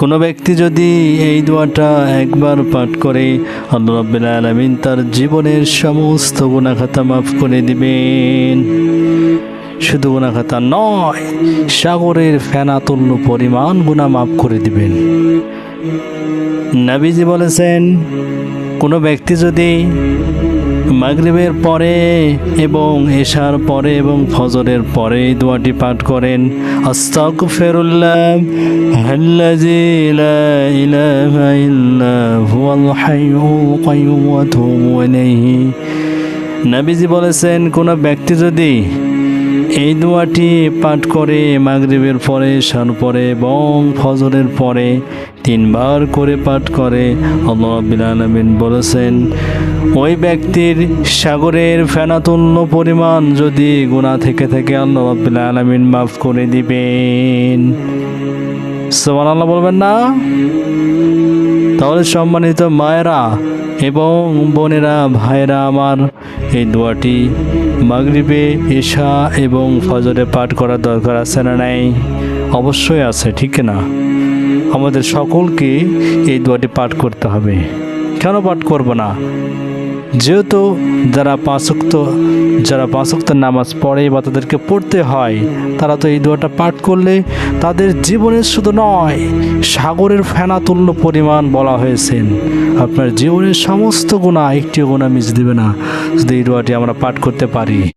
কোনো ব্যক্তি যদি এই দোয়াটা একবার পাঠ করে আল্লাহ আলামিন তার জীবনের সমস্ত গুণাখাতা মাফ করে দিবেন। শুধু গুণাখাতা নয়, সাগরের ফেনাতুল্য পরিমাণ গুণা মাফ করে দিবেন। নাবিজি বলেছেন, কোনো ব্যক্তি যদি মাগরিবের পরে এবং এশার পরে এবং ফজরের পরে এই দোয়াটি পাঠ করেন, আস্তাগফিরুল্লাহ, আল্লাযী লা ইলাহা ইল্লা হুয়াল হাইয়ুল কাইয়্যুম ওয়া আতুবু ইলাইহি। নবীজি বলেছেন, কোনো ব্যক্তি যদি এই দোয়াটি পাঠ করে মাগরিবের পরে, শান পরে এবং ফজরের পরে তিনবার করে পাঠ করে। আল্লাহ রাব্বুল আলামিন বলেছেন, ওই ব্যক্তির সাগরের ফেনাতুল্য পরিমাণ যদি গুণা থেকে থেকে, আল্লাহ রাব্বুল আলামিন মাফ করে দিবেন। সোমান আল্লাহ বলবেন না? তাহলে সম্মানিত মায়েরা এবং বোনেরা ভাইরা আমার, এই দোয়াটি মাগরিবে এশা এবং ফজরে পাঠ করার দরকার আছে না নাই? অবশ্যই আছে, ঠিক না? আমাদের সকলকে এই দোয়াটি পাঠ করতে হবে। কেন পাঠ করব না? যেহেতু যারা পাঁচক্ত যারা পাঁচক্ত নামাজ পড়ে বা তাদেরকে পড়তে হয়, তারা তো এই দোয়াটা পাঠ করলে তাদের জীবনের শুধু নয়, সাগরের ফেনাতুল্য পরিমাণ বলা হয়েছেন আপনার জীবনের সমস্ত গুণা একটি গুণা মিস দেবে না। যদি এই দোয়াটি আমরা পাঠ করতে পারি।